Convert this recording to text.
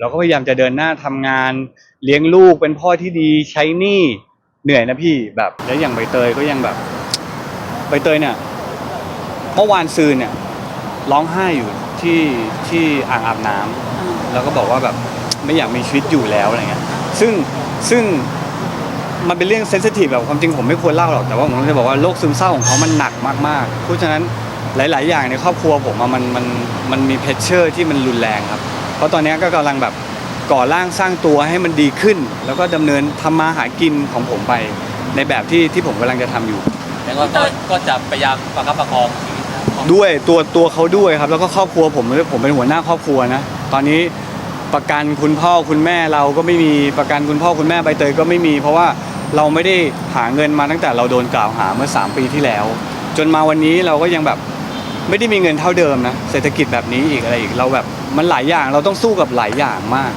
เราก็พยายามจะเดินหน้าทำงานเลี้ยงลูกเป็นพ่อที่ดีใช้หนี้เหนื่อยนะพี่แบบแล้วอย่างใบเตยก็ยังแบบใบเตยเนี่ยเมื่อวานซืนเนี่ยร้องไห้อยู่ที่ที่อ่างอาบน้ำแล้วก็บอกว่าแบบไม่อยากมีชีวิตอยู่แล้วอะไรเงี้ยซึ่งซึ่งมันเป็นเรื่องเซนซิทีฟแบบความจริงผมไม่ควรเล่าหรอกแต่ว่าผมจะบอกว่าโรคซึมเศร้าของเขามันหนักมากๆเพราะฉะนั้นหลาย ๆ อย่างในครอบครัวผมมันมันมันมีเพชเชอร์ที่มันรุนแรงครับ เพราะตอนเนี้ยก็กำลังแบบก่อร่างสร้างตัวให้มันดีขึ้น แล้วก็ดำเนินทำมาหากินของผมไป ในแบบที่ที่ผมกำลังจะทำอยู่ แล้วก็ก็ก็จะพยายามประคับประคองชีวิตของด้วยตัวตัวเขาด้วยครับ แล้วก็ครอบครัวผมด้วยผมเป็นหัวหน้าครอบครัวนะตอนนี้ประกันคุณพ่อคุณแม่เราก็ไม่มีประกันคุณพ่อคุณแม่ใบเตยก็ไม่มี เพราะว่าเราไม่ได้หาเงินมาตั้งแต่เราโดนกล่าวหาเมื่อ 3 ปีที่แล้ว จนมาวันนี้เราก็ยังแบบ ไม่ได้มีเงินเท่าเดิมนะเศรษฐกิจแบบนี้อีกอะไรอีกเราแบบมันหลายอย่างเราต้องสู้กับหลายอย่างมาก